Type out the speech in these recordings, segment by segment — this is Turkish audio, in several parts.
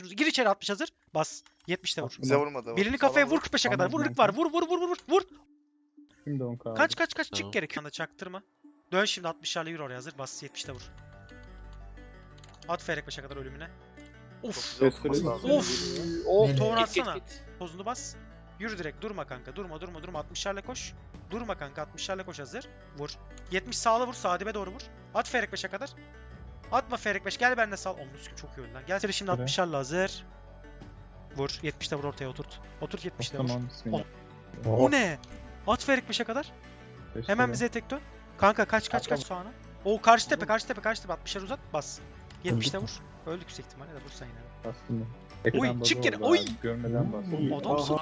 60'ın. Gir içeri 60 hazır. Bas. 70'te vur. Bize vurmadı. Birini kafaya vur. vur 45'e kadar. Vur Tamam, ırk var. Vur vur vur vur vur. Vur. Şimdi 10 kaldı. Kaç kaç kaç çık Tamam. gerekiyor. Anda çaktırma. Dön şimdi 60'larla yürü oraya hazır. Bas 70'te vur. At Ferek 5'e kadar ölümüne. Of. Of. Of. Tohum atsana. Tozunu bas. Yürü direkt durma kanka. Durma durma durma. 60'larla koş. Durma kanka. 60'larla koş hazır. Vur. 70 sağla vur. Sağ dibe doğru vur. At Ferek 5'e kadar. Atma Ferek 5. Gel benimle sal. Omuz kim çok iyi oyun lan. Gel seni şimdi Şöyle. 60'larla hazır. Vur. 70'te vur ortaya oturt. Oturt 70'te vur. Tamam bismillah. O ne? At Ferik 5'e kadar. Beş Hemen kere. bize tek dön. Kanka kaç kaç kaç sağına. O karşı tepe karşı tepe karşı tepe 60'lar uzat bas. 70'te mü? vur. Öldük yüksek ihtimalle de vursan yine. Bastım ben. Oy, çık abi, oy! Görmeden bastım. Adamsın.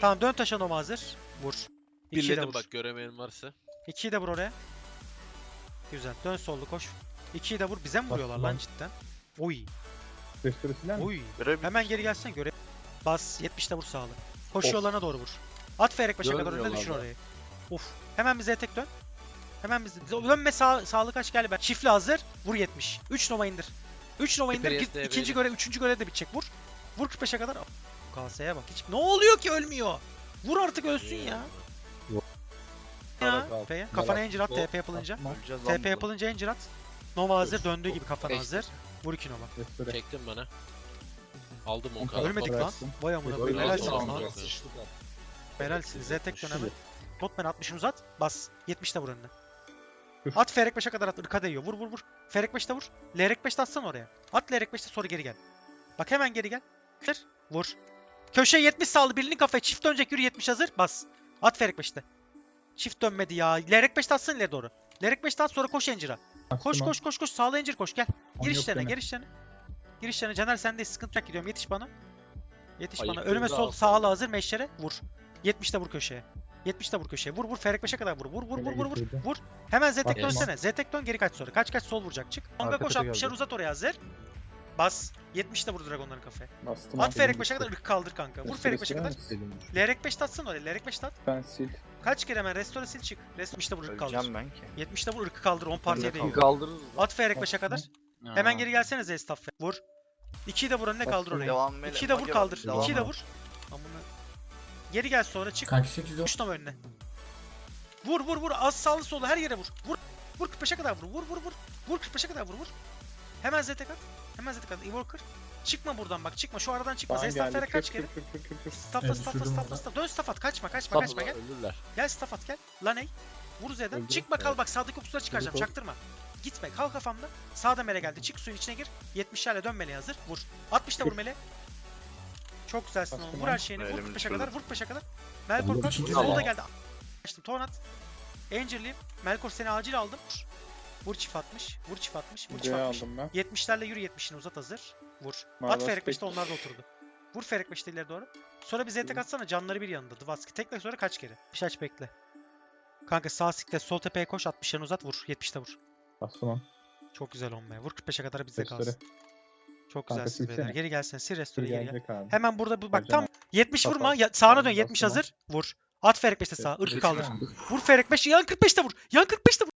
Tamam dön taşa noma hazır. Vur. 2'yi de Birledim vur. bak göremeyen varsa. 2'yi de vur oraya. Güzel. Dön sollu koş. 2'yi de vur. Bize mi Bak, vuruyorlar lan lan. cidden? Oy. Mi? Oy. Görev Hemen geri gelsen göre. Bas 70'te vur sağlı. Koşu yollarına doğru vur. At Ferek 5'e kadar önüne Görmüyorlar düşür da. orayı. Of. Hemen bize tek dön. Hemen bize dönme sağ, sağlık aç gel ben. Çiftli hazır. Vur 70. 3 nova indir. 3 nova indir. Git, YSD ikinci görev, üçüncü görev de bitecek. Vur. Vur 45'e kadar. KS'ye bak. Hiç... Ne oluyor ki ölmüyor? Vur artık ölsün ya. Ya. F'ye. Kafana incir at TP yapılınca. Öleceğiz lan TP yapılınca incir at. Nova hazır. Döndüğü gibi kafana Beş. hazır. Vur 2 nova. Restore. Çektim bana. Aldım 10 kadar. Ölmedik lan. bıraksın. Vay amına koyayım. olmaz. lan. Helalsiniz. Z tek dön hemen. Botman 60'ını uzat. Bas. 70'te vur önüne. At Ferek 5'e kadar at. Irka değiyor. Vur vur vur. Ferek 5'te vur. Lerek 5'te atsana oraya. At Lerek 5'te sonra geri gel. Bak hemen geri gel. Kır. Vur. Köşeye 70 sağlı. Birinin kafaya çift dönecek. Yürü 70 hazır. Bas. At Ferek 5'te. Çift dönmedi ya. Lerek 5'te atsana ileri doğru. Lerek 5'te at sonra koş Encir'a. Koş koş koş koş. Sağla Encir koş. Gel. Gir işlerine. Gir işlerine. Gir işlerine. Caner sen de sıkıntı yok gidiyorum. Yetiş bana. Yetiş bana. Ayıktığında Önüme sol sağla hazır meşlere. Vur. 70'te vur köşeye. 70'te vur köşeye. Vur vur Ferek 5'e kadar vur. Vur vur vur vur vur. Vur. Hemen Zetek dönsene. Zetek dön geri kaç sonra. Kaç kaç sol vuracak çık. Longa koş tepe 60'lar geldi. uzat oraya hazır. Bas. 70'te vur dragonların kafaya. Bastım At Ferek elim 5'e kadar ırk kaldır kanka. Vur Restore Ferek 5'e siler kadar. Lerek 5'te atsın oraya. Lerek 5'te at. Ben sil. Kaç kere hemen restore sil çık. Rest 70'te vur ırk kaldır. Öleceğim ben ki. 70'te vur ırkı kaldır. 10 partiye değiyor. Kaldırırız. At Ferek 5'e kadar. Hemen geri gelsene Zestaf. Vur. 2'yi de vur önüne kaldır oraya. Devam eyle. 2'yi de vur kaldır. devam 2'yi de vur. Amına. Geri gel sonra çık. Kaç 8 Üç nova önüne. Vur vur vur. Az sağlı solu her yere vur. Vur. Vur 45'e kadar vur. Vur vur vur. Vur 45'e kadar vur vur. Hemen at. Hemen zetek at. Evolker. Çıkma buradan bak. Çıkma. Şu aradan çıkma. Geldi. Ferek kaç kere? Staffla staffla staffla staffla. Dön staff at. Kaçma kaçma kaçma gel. ölürler. Gel staff at gel. Laney. Vur Z'den. Öldü. Çıkma kal bak sağdaki okçuları çıkaracağım. Çaktırma. Gitme. Kal kafamda. Sağda mele geldi. Çık suyun içine gir. 70'lerle dön meleğe hazır. Vur. 60'ta vur mele. Çok güzelsin oğlum. Vur her şeyini. Vur Elimi 45'e düşürdüm. kadar. Vur 45'e kadar. Melkor kaç. Solda geldi. Açtım. Tornat. Angel'liyim. Melkor seni acil aldım. Vur. Vur çift atmış. Vur çift atmış. Vur çift atmış. aldım ben. 70'lerle yürü 70'ini uzat hazır. Vur. At Marvels Ferik 5'te pek- onlar da oturdu. Vur Ferik 5'te ileri doğru. Sonra bir tek atsana canları bir yanında. Dvaski. Tekle sonra kaç kere. Bir şey aç bekle. Kanka sağ sikle sol tepeye koş 60'larını uzat vur. 70'te vur. On. Çok güzel be. Vur 45'e kadar bizde kalsın. Çok Kanka güzelsin beyler. Geri gelsin. Sil restore geri gel. abi. Hemen burada bu bak tam 70 kapat. vurma. Ya, sağına dön Tamam, 70 bastım hazır. Vur. At Ferik 5'te sağ. Irkı kaldır. Vur Ferik 5. Yan 45'te vur. Yan 45'te vur.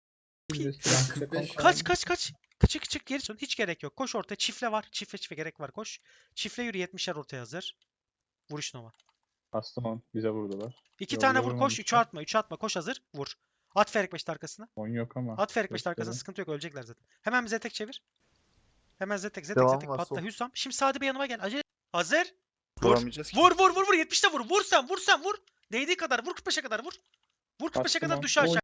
Kaç kaç kaç. Çık çık geri dön. Hiç gerek yok. Koş ortaya. Çifle var. Çifle çifle gerek var. Koş. Çifle yürü 70'ler ortaya hazır. Vuruş Nova. Bastım on. Bize vurdular. İki Yok, tane vur koş. 3'ü ya. atma. 3'ü atma. Koş hazır. Vur. At Ferik 5'te arkasına. On yok ama. At Ferik 5'te arkasına. Sıkıntı yok. Ölecekler zaten. Hemen bize tek çevir. Hemen Zetek Zetek Devam Zetek var, patla sol. Hüsam. Şimdi Sadi bir yanıma gel. Acele. Hazır. Vur. Vuramayacağız ki. Vur vur vur vur 70'te vur. Vur sen vur sen vur. Değdiği kadar vur 45'e kadar vur. Vur 45'e Bastım kadar on. düş aşağı.